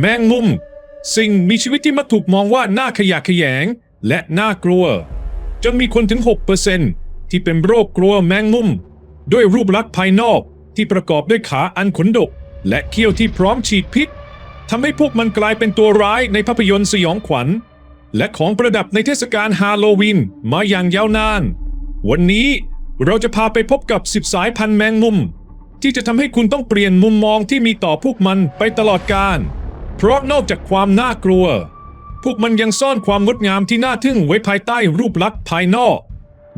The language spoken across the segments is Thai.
แมงมุม สิ่งมีชีวิตที่มักถูกมองว่าน่าขยะแขยง และน่ากลัว จนมีคนถึง 6%ที่เป็นโรคกลัวแมงมุม ด้วยรูปลักษณ์ภายนอกที่ประกอบด้วยขาอันขนดก และเขี้ยวที่พร้อมฉีดพิษทำให้พวกมันกลายเป็นตัวร้ายในภาพยนตร์สยองขวัญ และของประดับในเทศกาลฮาโลวีนมาอย่างยาวนาน วันนี้เราจะพาไปพบกับ 10 สายพันธุ์แมงมุม ที่จะทำให้คุณต้องเปลี่ยนมุมมองที่มีต่อพวกมันไปตลอดกาล เพราะนอกจากความน่ากลัว พวกมันยังซ่อนความงดงามที่น่าทึ่งไว้ภายใต้รูปลักษณ์ภายนอก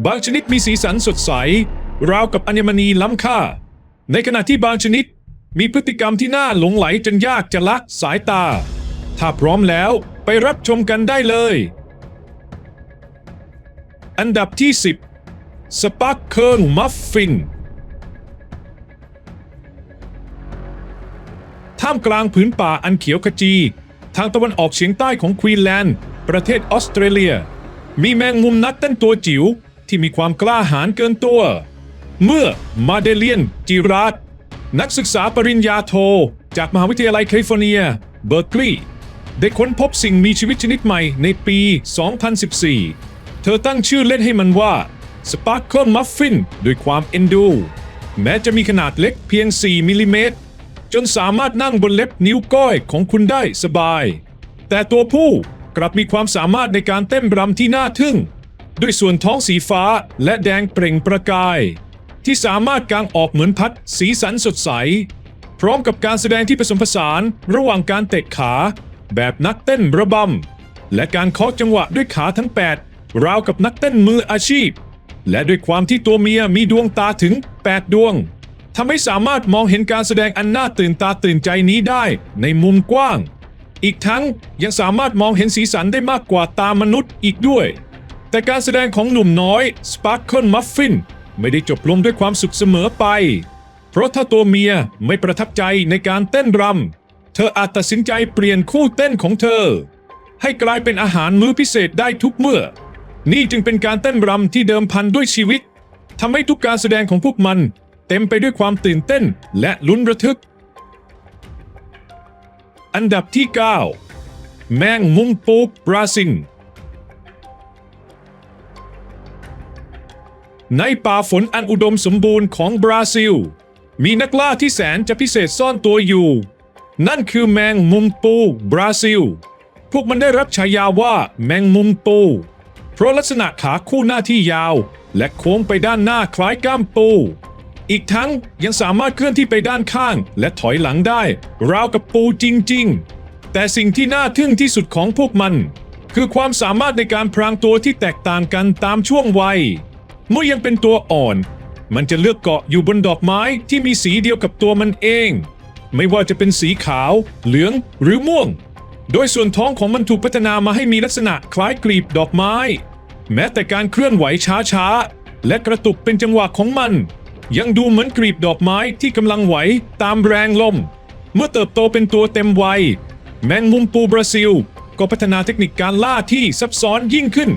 บางชนิดมีสีสันสดใส ราวกับอัญมณีล้ำค่า ในขณะที่บางชนิดมีพฤติกรรมที่น่าหลงไหลจนยากจะละสายตา ถ้าพร้อมแล้วไปรับชมกันได้เลย อันดับที่ 10 สปาร์คเคิลมัฟฟิน ท่ามกลางผืนป่าอันเขียวขจี ทางตะวันออกเฉียงใต้ของควีนแลนด์ ประเทศออสเตรเลีย มีแมงมุมนักเต้นตัวจิ๋วที่มีความกล้าหาญเกินตัว เมื่อมาเดเลียน จิรัตนักศึกษาปริญญาโท จากมหาวิทยาลัยแคลิฟอร์เนีย เบิร์กลีย์ได้ค้นพบสิ่งมีชีวิตชนิดใหม่ในปี 2014 เธอตั้งชื่อเล่นให้มันว่า Sparkle Muffin ด้วยความเอ็นดู แม้จะมีขนาดเล็กเพียง 4 มิลลิเมตร จนสามารถนั่งบนเล็บนิ้วก้อยของคุณได้สบาย แต่ตัวผู้กลับมีความสามารถในการเต้นรำที่น่าทึ่ง ด้วยส่วนท้องสีฟ้าและแดงเปล่งประกาย ที่สามารถกางออกเหมือนพัดสีสันสดใส พร้อมกับการแสดงที่ผสมผสานระหว่างการเตะขา แบบนักเต้นระบำและการเคาะจังหวะด้วยขาทั้ง 8 ราวกับนักเต้นมืออาชีพ และด้วยความที่ตัวเมียมีดวงตาถึง 8 ดวง ทำให้สามารถมองเห็นการแสดงอันน่าตื่นตาตื่นใจนี้ได้ในมุมกว้าง อีกทั้งยังสามารถมองเห็นสีสันได้มากกว่าตามนุษย์อีกด้วย แต่การแสดงของหนุ่มน้อย Sparkle Muffin ไม่ได้จบลงด้วยความสุขเสมอไป เพราะถ้าตัวเมียไม่ประทับใจในการเต้นรำเธออาจตัดสินใจเปลี่ยนคู่เต้นของเธอ ให้กลายเป็นอาหารมื้อพิเศษได้ทุกเมื่อ นี่จึงเป็นการเต้นรำที่เดิมพันด้วยชีวิตทำให้ทุกการแสดงของพวกมัน เต็มไปด้วยความตื่นเต้นและลุ้นระทึก อันดับที่ 9 แมงมุมปูบราซิลในป่าฝนอันอุดมสมบูรณ์ของบราซิล มีนักล่าที่แสนจะพิเศษซ่อนตัวอยู่ นั่นคือแมงมุมปูบราซิล พวกมันได้รับฉายาว่าแมงมุมปูเพราะลักษณะขาคู่หน้าที่ยาว และโค้งไปด้านหน้าคล้ายก้ามปู อีกทั้งยังสามารถเคลื่อนที่ไปด้านข้าง และถอยหลังได้ ราวกับปูจริง ๆ แต่สิ่งที่น่าทึ่งที่สุดของพวกมัน คือความสามารถในการพรางตัวที่แตกต่างกันตามช่วงวัย เมื่อยังเป็นตัวอ่อน มันจะเลือกเกาะอยู่บนดอกไม้ที่มีสีเดียวกับตัวมันเอง ไม่ว่าจะเป็นสีขาว เหลืองหรือม่วง โดยส่วนท้องของมันถูกพัฒนามาให้มีลักษณะคล้ายกลีบดอกไม้ แม้แต่การเคลื่อนไหวช้าๆและกระตุกเป็นจังหวะของมัน ยังดูเหมือนกลีบดอกไม้ที่กำลังไหวตามแรงลม เมื่อเติบโตเป็นตัวเต็มวัย แมงมุมปูบราซิล ก็พัฒนาเทคนิคการล่าที่ซับซ้อนยิ่งขึ้น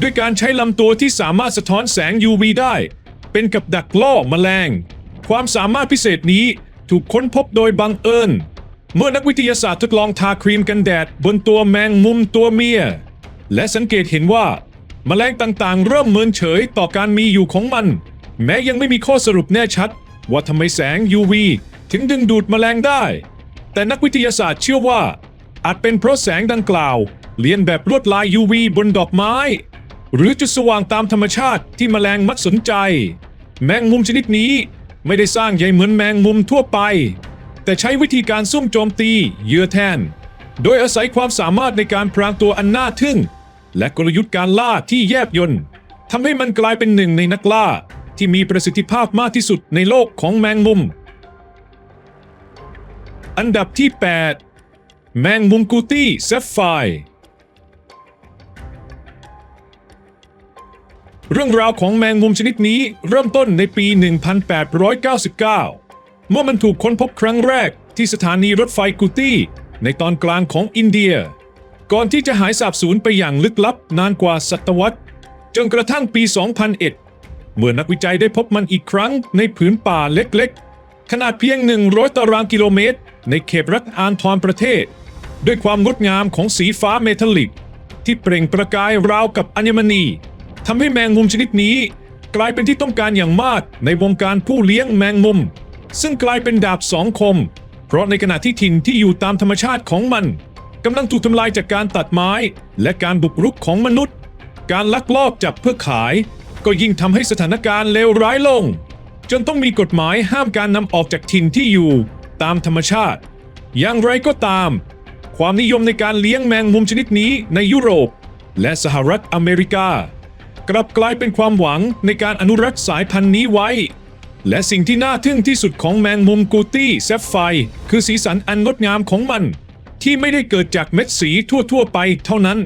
ด้วยการใช้ลำตัวที่สามารถสะท้อนแสง UV ได้ เป็นกับดักล่อแมลง ความสามารถพิเศษนี้ถูกค้นพบโดยบังเอิญ เมื่อนักวิทยาศาสตร์ทดลองทาครีมกันแดดบนตัวแมงมุมตัวเมีย และสังเกตเห็นว่า แมลงต่างๆ เริ่มเมินเฉยต่อการมีอยู่ของมัน แม้ยังไม่มีข้อสรุปแน่ชัด ว่าทำไมแสง UV ถึงดึงดูดแมลงได้ แต่นักวิทยาศาสตร์เชื่อว่า อาจเป็นเพราะแสงดังกล่าว เลียนแบบลวดลาย UV บนดอกไม้ หรือจุดสว่างตามธรรมชาติที่แมลงมักสนใจ แมงมุมชนิดนี้ไม่ได้สร้างใยเหมือนแมงมุมทั่วไป แต่ใช้วิธีการซุ่มโจมตีเยื่อแทน โดยอาศัยความสามารถในการพรางตัวอันน่าทึ่ง และกลยุทธ์การล่าที่แยบยลทำให้มันกลายเป็นหนึ่งในนักล่า ที่มีประสิทธิภาพมากที่สุดในโลกของแมงมุม อันดับที่ 8 แมงมุมกูตี้เซฟไฟเรื่องราวของแมงมุมชนิดนี้เริ่มต้นในปี 1899 เมื่อมันถูกค้นพบครั้งแรกที่สถานีรถไฟกูตี้ในตอนกลางของอินเดีย ก่อนที่จะหายสาบสูญไปอย่างลึกลับนานกว่าศตวรรษ จนกระทั่งปี 2001 เมื่อนักวิจัยได้พบมันอีกครั้งในผืนป่าเล็กๆ ขนาดเพียง 100 ตารางกิโลเมตร ในเขตรัฐอานทรประเทศ ด้วยความงดงามของสีฟ้าเมทัลลิก ที่เปล่งประกายราวกับอัญมณีทำให้แมงมุมชนิดนี้ กลายเป็นที่ต้องการอย่างมากในวงการผู้เลี้ยงแมงมุม ซึ่งกลายเป็นดาบสองคม เพราะในขณะที่ถิ่นที่อยู่ตามธรรมชาติของมันกำลังถูกทำลายจากการตัดไม้ และการบุกรุกของมนุษย์ การลักลอบจับเพื่อขาย ก็ยิ่งทำให้สถานการณ์เลวร้ายลง จนต้องมีกฎหมายห้ามการนำออกจากถิ่นที่อยู่ ตามธรรมชาติ อย่างไรก็ตาม ความนิยมในการเลี้ยงแมงมุมชนิดนี้ในยุโรป และสหรัฐอเมริกา กลับกลายเป็นความหวังในการอนุรักษ์สายพันธุ์นี้ไว้ และสิ่งที่น่าทึ่งที่สุดของแมงมุมกูตี้แซฟไฟร์คือสีสันอันงดงามของมัน ที่ไม่ได้เกิดจากเม็ดสีทั่วๆไปเท่านั้น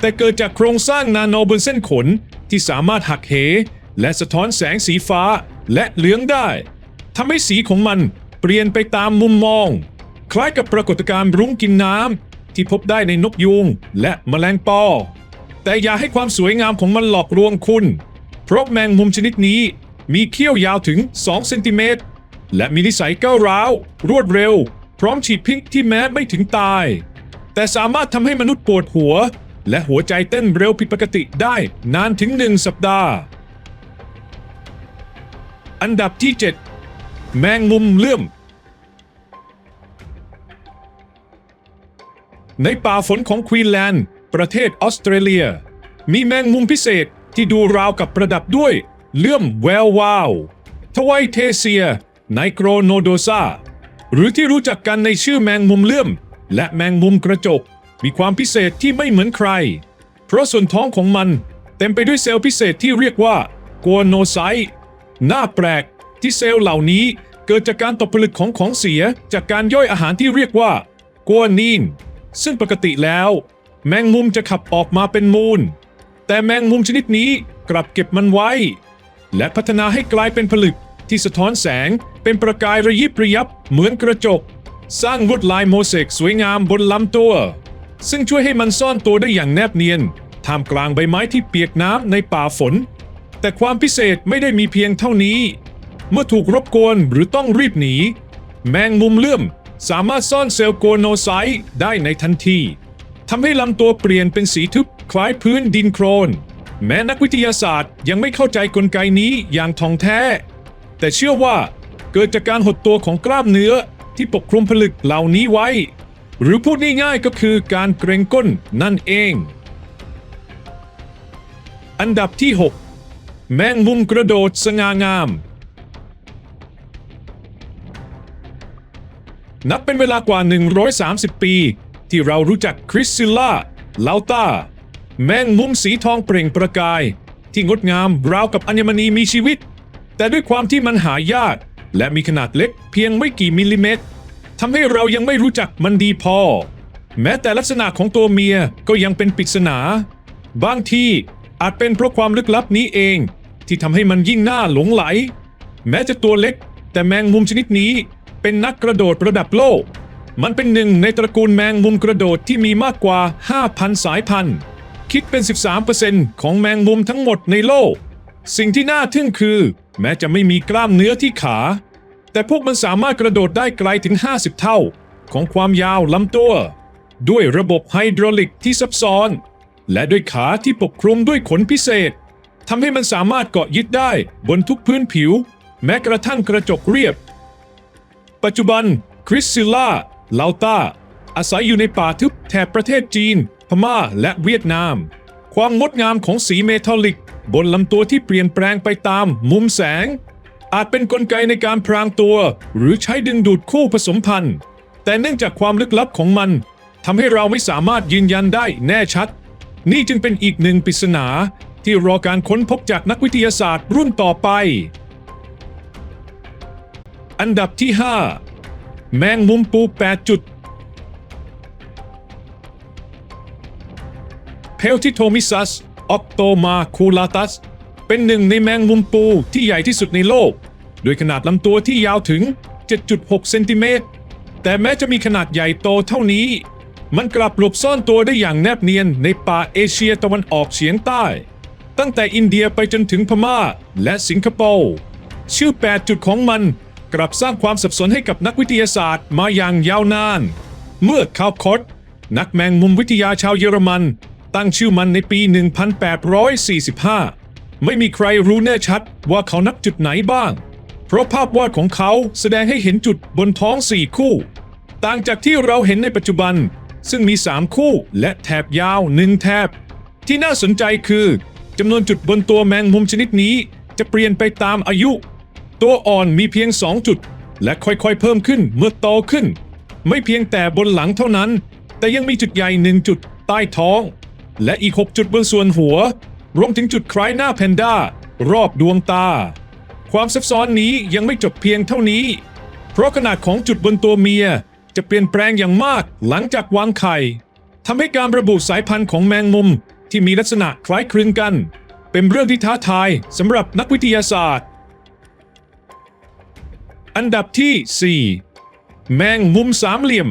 แต่เกิดจากโครงสร้างนาโนบนเส้นขน ที่สามารถหักเห และสะท้อนแสงสีฟ้าและเหลืองได้ทำให้สีของมันเปลี่ยนไปตามมุมมอง คล้ายกับปรากฏการณ์รุ้งกินน้ำที่พบได้ในนกยูงและแมลงปอ แต่อย่าให้ความสวยงามของมันหลอกลวงคุณ เพราะแมงมุมชนิดนี้มีเขี้ยวยาวถึง 2 เซนติเมตร และมีนิสัยก้าวร้าว รวดเร็ว พร้อมฉีดพิษที่แม้ไม่ถึงตาย แต่สามารถทำให้มนุษย์ปวดหัว และหัวใจเต้นเร็วผิดปกติได้นานถึงหนึ่งสัปดาห์ อันดับที่ 7 แมงมุมเลื่อม ในป่าฝนของควีนแลนด์ ประเทศออสเตรเลีย มีแมงมุมพิเศษที่ดูราวกับประดับด้วยเลื่อมแวววาว ทวายเทเซีย ไนโครโนโดซาหรือที่รู้จักกันในชื่อแมงมุมเลื่อม และแมงมุมกระจก มีความพิเศษที่ไม่เหมือนใคร เพราะส่วนท้องของมันเต็มไปด้วยเซลล์พิเศษที่เรียกว่ากัวโนไซต์น่าแปลกที่เซลล์เหล่านี้เกิดจากการตกผลึกของของเสียจากการย่อยอาหารที่เรียกว่ากัวนีน ซึ่งปกติแล้ว แมงมุมจะขับออกมาเป็นมูล แต่แมงมุมชนิดนี้กลับเก็บมันไว้ และพัฒนาให้กลายเป็นผลึกที่สะท้อนแสงเป็นประกายระยิบระยับเหมือนกระจก สร้างลวดลายโมเสกสวยงามบนลำตัว ซึ่งช่วยให้มันซ่อนตัวได้อย่างแนบเนียนท่ามกลางใบไม้ที่เปียกน้ำในป่าฝน แต่ความพิเศษไม่ได้มีเพียงเท่านี้ เมื่อถูกรบกวนหรือต้องรีบหนี แมงมุมเลื่อมสามารถซ่อนเซลล์โกโนไซต์ได้ในทันทีทำให้ลำตัวเปลี่ยนเป็นสีทึบคล้ายพื้นดินโครน แม้นักวิทยาศาสตร์ยังไม่เข้าใจกลไกนี้อย่างท่องแท้ แต่เชื่อว่าเกิดจากการหดตัวของกล้ามเนื้อที่ปกคลุมผลึกเหล่านี้ไว้ หรือพูดง่ายๆก็คือการเกรงก้นนั่นเอง อันดับที่ 6 แมงมุมกระโดดสง่างาม นับเป็นเวลากว่า 130 ปี ที่เรารู้จักคริสซิลล่าลาวตาแมงมุมสีทองเปล่งประกาย ที่งดงามราวกับอัญมณีมีชีวิต แต่ด้วยความที่มันหายาก และมีขนาดเล็กเพียงไม่กี่มิลลิเมตร ทำให้เรายังไม่รู้จักมันดีพอ แม้แต่ลักษณะของตัวเมียก็ยังเป็นปริศนา บางทีอาจเป็นเพราะความลึกลับนี้เอง ที่ทำให้มันยิ่งน่าหลงไหล แม้จะตัวเล็ก แต่แมงมุมชนิดนี้เป็นนักกระโดดระดับโลก มันเป็นหนึ่งในตระกูลแมงมุมกระโดดที่มีมากกว่า 5,000 สายพันธุ์ คิดเป็น 13%ของแมงมุมทั้งหมดในโลก สิ่งที่น่าทึ่งคือ แม้จะไม่มีกล้ามเนื้อที่ขา แต่พวกมันสามารถกระโดดได้ไกลถึง 50 เท่า ของความยาวลำตัว ด้วยระบบไฮดรอลิกที่ซับซ้อน และด้วยขาที่ปกคลุมด้วยขนพิเศษทำให้มันสามารถเกาะยึดได้บนทุกพื้นผิว แม้กระทั่งกระจกเรียบ ปัจจุบันคริสซิล่าลาวตาอาศัยอยู่ในป่าทึบแถบประเทศจีน พม่าและเวียดนาม ความงดงามของสีเมทัลลิก บนลำตัวที่เปลี่ยนแปลงไปตามมุมแสง อาจเป็นนกลไกในการพรางตัว หรือใช้ดึงดูดคู่ผสมพันธุ์ แต่เนื่องจากความลึกลับของมันทำให้เราไม่สามารถยืนยันได้แน่ชัด นี่จึงเป็นอีกหนึ่งปริศนาที่รอการค้นพบจากนักวิทยาศาสตร์รุ่นต่อไป อันดับที่ 5 แมงมุมปู 8 จุด เพลทิโทมิซัสออกโตมาคูลาตัส เป็นหนึ่งในแมงมุมปูที่ใหญ่ที่สุดในโลก โดยขนาดลำตัวที่ยาวถึง 7.6 เซนติเมตร แต่แม้จะมีขนาดใหญ่โตเท่านี้ มันกลับหลบซ่อนตัวได้อย่างแนบเนียนในป่าเอเชียตะวันออกเฉียงใต้ ตั้งแต่อินเดียไปจนถึงพม่าและสิงคโปร์ชื่อ 8 จุดของมันกลับสร้างความสับสนให้กับนักวิทยาศาสตร์มาอย่างยาวนาน เมื่อคาวคอตนักแมงมุมวิทยาชาวเยอรมัน ตั้งชื่อมันในปี 1845 ไม่มีใครรู้แน่ชัดว่าเขานับจุดไหนบ้าง เพราะภาพวาดของเขาแสดงให้เห็นจุดบนท้องสี่คู่ ต่างจากที่เราเห็นในปัจจุบัน ซึ่งมี3คู่และแถบยาวหนึ่งแถบ ที่น่าสนใจคือจำนวนจุดบนตัวแมงมุมชนิดนี้ จะเปลี่ยนไปตามอายุ ตัวอ่อนมีเพียง2จุด และค่อยๆเพิ่มขึ้นเมื่อโตขึ้น ไม่เพียงแต่บนหลังเท่านั้น แต่ยังมีจุดใหญ่หนึ่งจุดใต้ท้อง และอีก6จุดบนส่วนหัว รวมถึงจุดคล้ายหน้าแพนด้า รอบดวงตา ความซับซ้อนนี้ยังไม่จบเพียงเท่านี้ เพราะขนาดของจุดบนตัวเมียจะเปลี่ยนแปลงอย่างมากหลังจากวางไข่ทำให้การระบุสายพันธุ์ของแมงมุมที่มีลักษณะคล้ายคลึงกัน เป็นเรื่องที่ท้าทายสำหรับนักวิทยาศาสตร์ อันดับที่ 4 แมงมุมสามเหลี่ยม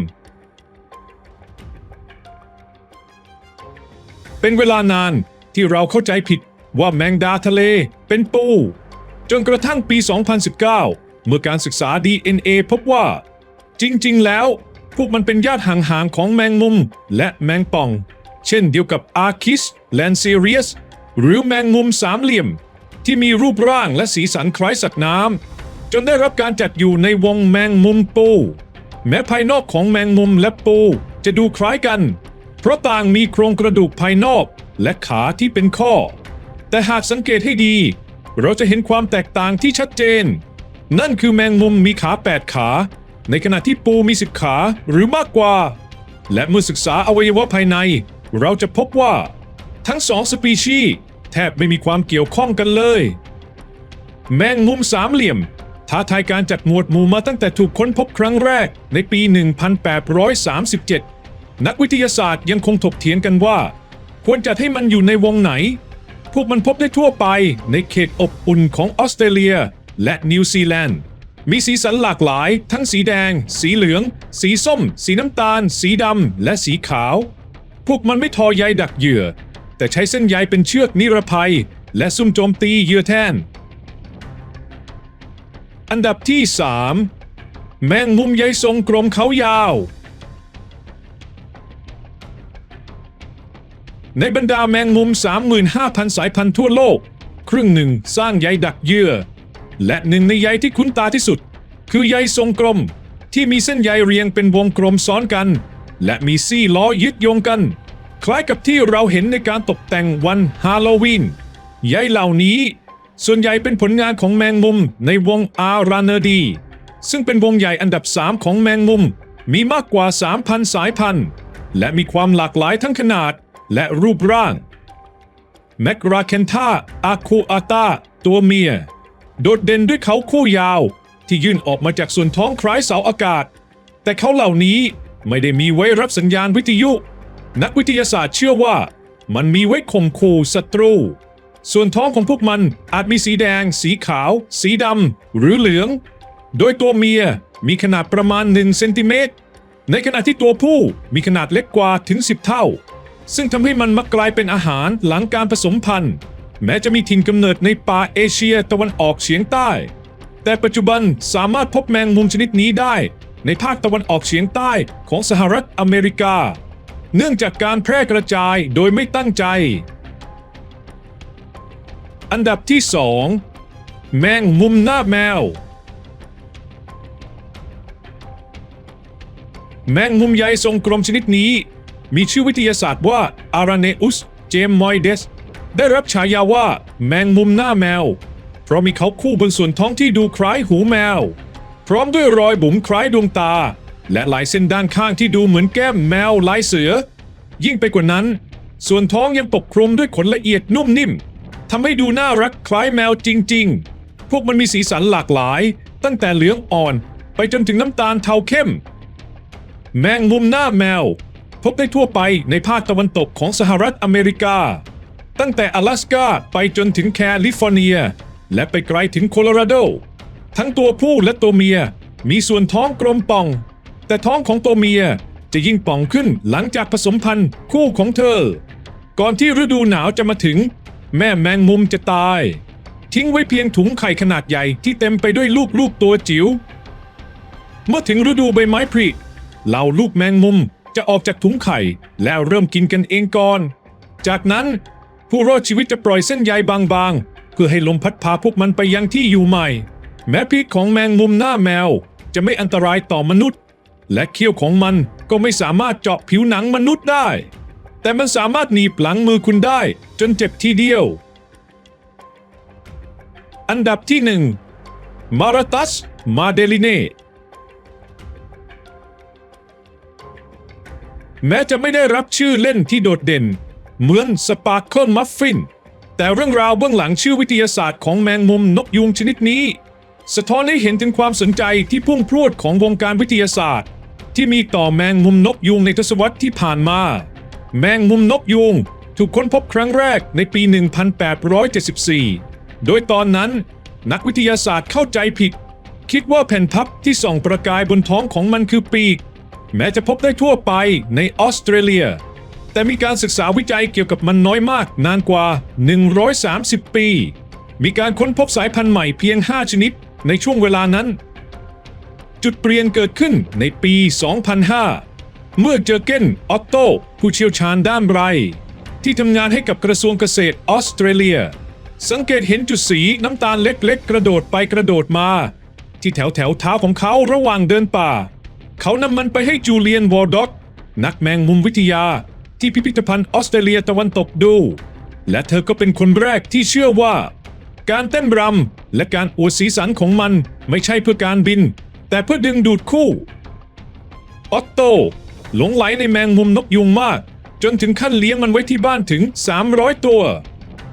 เป็นเวลานาน ที่เราเข้าใจผิดว่าแมงดาทะเลเป็นปู จนกระทั่งปี 2019 เมื่อการศึกษา DNA พบว่า จริงๆ แล้ว พวกมันเป็นญาติห่างๆ ของแมงมุมและแมงป่อง เช่นเดียวกับ Archis lancerius หรือแมงมุมสามเหลี่ยม ที่มีรูปร่างและสีสันคล้ายสัตว์น้ำ จนได้รับการจัดอยู่ในวงแมงมุมปู แม้ภายนอกของแมงมุมและปูจะดูคล้ายกัน เพราะต่างมีโครงกระดูกภายนอก และขาที่เป็นข้อ แต่หากสังเกตให้ดี เราจะเห็นความแตกต่างที่ชัดเจน นั่นคือแมงมุมมีขา 8 ขา ในขณะที่ปูมี10ขาหรือมากกว่า และเมื่อศึกษาอวัยวะภายใน เราจะพบว่า ทั้งสองสปีชีส์แทบไม่มีความเกี่ยวข้องกันเลย แมงมุมสามเหลี่ยมท้าทายการจัดหมวดหมู่มาตั้งแต่ถูกค้นพบครั้งแรกในปี 1837 นักวิทยาศาสตร์ยังคงถกเถียงกันว่า ควรจัดให้มันอยู่ในวงไหน พวกมันพบได้ทั่วไปในเขตอบอุ่นของออสเตรเลีย และนิวซีแลนด์ มีสีสันหลากหลาย ทั้งสีแดง สีเหลือง สีส้ม สีน้ำตาล สีดำ และสีขาว พวกมันไม่ทอใยดักเหยื่อ แต่ใช้เส้นใยเป็นเชือกนิรภัย และซุ่มโจมตีเหยื่อแทน อันดับที่ 3 แมงมุมใยทรงกลมเขายาว ในบรรดาแมงมุม 35,000 สายพันธุ์ทั่วโลก ครึ่งหนึ่งสร้างใยดักเยื่อ และหนึ่งในใยที่คุ้นตาที่สุด คือใยทรงกลม ที่มีเส้นใยเรียงเป็นวงกลมซ้อนกัน และมีซี่ล้อยึดโยงกัน คล้ายกับที่เราเห็นในการตกแต่งวันฮาโลวีนใยเหล่านี้ ส่วนใหญ่เป็นผลงานของแมงมุมในวงอาราเนดี ซึ่งเป็นวงใหญ่อันดับ 3 ของแมงมุม มีมากกว่า 3,000 สายพันธุ์ และมีความหลากหลายทั้งขนาด และรูปร่างแมกราเคนทาอาคูอาตาตัวเมีย โดดเด่นด้วยเขาคู่ยาว ที่ยื่นออกมาจากส่วนท้องคล้ายเสาอากาศ แต่เขาเหล่านี้ไม่ได้มีไว้รับสัญญาณวิทยุ นักวิทยาศาสตร์เชื่อว่ามันมีไว้ข่มขู่ศัตรู ส่วนท้องของพวกมันอาจมีสีแดง สีขาว สีดำหรือเหลือง โดยตัวเมียมีขนาดประมาณ1เซนติเมตรในขณะที่ตัวผู้มีขนาดเล็กกว่าถึง 10 เท่า ซึ่งทำให้มันมักกลายเป็นอาหารหลังการผสมพันธุ์ แม้จะมีถิ่นกำเนิดในป่าเอเชียตะวันออกเฉียงใต้ แต่ปัจจุบันสามารถพบแมงมุมชนิดนี้ได้ ในภาคตะวันออกเฉียงใต้ของสหรัฐอเมริกา เนื่องจากการแพร่กระจายโดยไม่ตั้งใจ อันดับที่ 2 แมงมุมหน้าแมว แมงมุมใยทรงกลมชนิดนี้ มีชื่อวิทยาศาสตร์ว่า Araneus gemoides ได้รับฉายาว่าแมงมุมหน้าแมว เพราะมีเขาคู่บนส่วนท้องที่ดูคล้ายหูแมว พร้อมด้วยรอยบุ๋มคล้ายดวงตา และลายเส้นด้านข้างที่ดูเหมือนแก้มแมวลายเสือ ยิ่งไปกว่านั้น ส่วนท้องยังปกคลุมด้วยขนละเอียดนุ่มนิ่มทำให้ดูน่ารักคล้ายแมวจริง ๆ พวกมันมีสีสันหลากหลาย ตั้งแต่เหลืองอ่อน ไปจนถึงน้ำตาลเทาเข้ม แมงมุมหน้าแมว พบได้ทั่วไปในภาคตะวันตกของสหรัฐอเมริกา ตั้งแต่阿拉สกาไปจนถึงแคลิฟอร์เนีย และไปไกลถึงโคโลราโด ทั้งตัวผู้และตัวเมียมีส่วนท้องกลมป่อง แต่ท้องของตัวเมียจะยิ่งป่องขึ้นหลังจากผสมพันธุ์คู่ของเธอ ก่อนที่ฤดูหนาวจะมาถึง แม่แมงมุมจะตาย ทิ้งไว้เพียงถุงไข่ขนาดใหญ่ที่เต็มไปด้วยลูกๆตัวจิ๋วเมื่อถึงฤดูใบไม้ผลิเหล่าลูกแมงมุม จะออกจากถุงไข่ แล้วเริ่มกินกันเองก่อน จากนั้นผู้รอดชีวิตจะปล่อยเส้นใยบางๆ เพื่อให้ลมพัดพาพวกมันไปยังที่อยู่ใหม่ แม้พิษของแมงมุมหน้าแมวจะไม่อันตรายต่อมนุษย์ และเขี้ยวของมันก็ไม่สามารถเจาะผิวหนังมนุษย์ได้ แต่มันสามารถหนีบหลังมือคุณได้จนเจ็บทีเดียว อันดับที่หนึ่งมาราตัสมาเดลิเน แม้จะไม่ได้รับชื่อเล่นที่โดดเด่น เหมือนสปาร์เคิลมัฟฟิน แต่เรื่องราวเบื้องหลังชื่อวิทยาศาสตร์ของแมงมุมนกยูงชนิดนี้ สะท้อนให้เห็นถึงความสนใจที่พุ่งพรวดของวงการวิทยาศาสตร์ ที่มีต่อแมงมุมนกยูงในทศวรรษที่ผ่านมา แมงมุมนกยูงถูกค้นพบครั้งแรกในปี 1874 โดยตอนนั้น นักวิทยาศาสตร์เข้าใจผิด คิดว่าแผ่นพับที่ส่องประกายบนท้องของมันคือปีก แม้จะพบได้ทั่วไปในออสเตรเลีย แต่มีการศึกษาวิจัยเกี่ยวกับมันน้อยมากนานกว่า 130 ปี มีการค้นพบสายพันธุ์ใหม่เพียง 5 ชนิดในช่วงเวลานั้น จุดเปลี่ยนเกิดขึ้นในปี 2005 เมื่อเจอเกนออตโตผู้เชี่ยวชาญด้านไร ที่ทำงานให้กับกระทรวงเกษตรออสเตรเลีย สังเกตเห็นจุดสีน้ำตาลเล็กๆ กระโดดไปกระโดดมา ที่แถวแถวๆเท้าของเขาระหว่างเดินป่า เขานำมันไปให้จูเลียนวอร์ด็อก นักแมงมุมวิทยาที่พิพิธภัณฑ์ออสเตรเลียตะวันตกดู และเธอก็เป็นคนแรกที่เชื่อว่า การเต้นรำและการอวดสีสันของมันไม่ใช่เพื่อการบิน แต่เพื่อดึงดูดคู่ออตโตหลงไหลในแมงมุมนกยุงมาก จนถึงขั้นเลี้ยงมันไว้ที่บ้านถึง 300 ตัว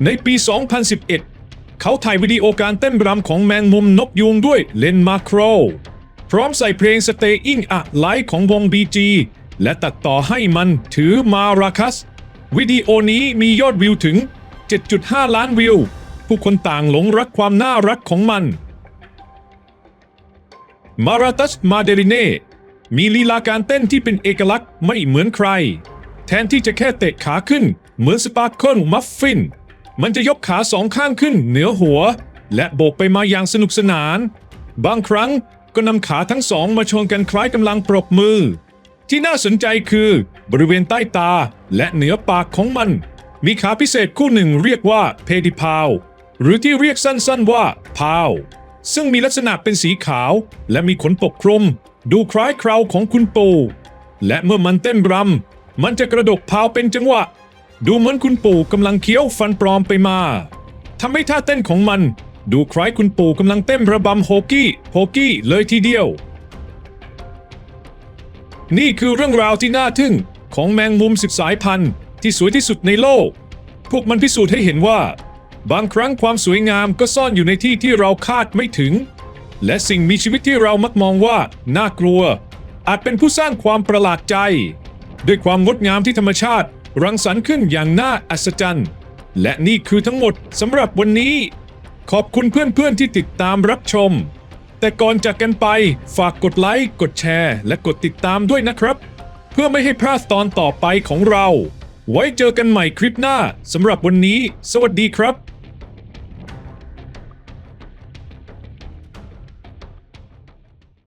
ในปี 2011 เขาถ่ายวิดีโอการเต้นรำของแมงมุมนกยุงด้วยเลนส์มาโคร พร้อมใส่เพลง Staying Alive ของวง BG และตัดต่อให้มันถือมาราคัส วิดีโอนี้มียอดวิวถึง 7.5 ล้านวิว ผู้คนต่างหลงรักความน่ารักของมันมาราตัสมาเดริเน่มีลีลาการเต้นที่เป็นเอกลักษณ์ไม่เหมือนใคร แทนที่จะแค่เตะขาขึ้น เหมือนสปาร์เคิลมัฟฟิน มันจะยกขาสองข้างขึ้นเหนือหัว และโบกไปมาอย่างสนุกสนาน บางครั้ง ก็นำขาทั้งสองมาชนกันคล้ายกำลังปรบมือ ที่น่าสนใจคือบริเวณใต้ตาและเหนือปากของมัน มีขาพิเศษคู่หนึ่งเรียกว่าเพดิพาว หรือที่เรียกสั้นๆว่าพาว ซึ่งมีลักษณะเป็นสีขาวและมีขนปกคลุมดูคล้ายคราวของคุณปู่และเมื่อมันเต้นรำมันจะกระดกพาวเป็นจังหวะ ดูเหมือนคุณปู่กำลังเคี้ยวฟันปลอมไปมาทำให้ท่าเต้นของมัน ดูคล้ายคุณปู่กำลังเต้นระบำโฮกี้โฮกี้เลยทีเดียว นี่คือเรื่องราวที่น่าทึ่งของแมงมุมสิบสายพันธุ์ที่สวยที่สุดในโลก พวกมันพิสูจน์ให้เห็นว่า บางครั้งความสวยงามก็ซ่อนอยู่ในที่ที่เราคาดไม่ถึง และสิ่งมีชีวิตที่เรามักมองว่าน่ากลัว อาจเป็นผู้สร้างความประหลาดใจ ด้วยความงดงามที่ธรรมชาติ รังสรรค์ขึ้นอย่างน่าอัศจรรย์ และนี่คือทั้งหมดสำหรับวันนี้ ขอบคุณเพื่อนๆที่ติดตามรับชม แต่ก่อนจากกันไปฝากกดไลค์ กดแชร์ และกดติดตามด้วยนะครับ เพื่อไม่ให้พลาดตอนต่อไปของเรา ไว้เจอกันใหม่คลิปหน้าสำหรับวันนี้ สวัสดีครับ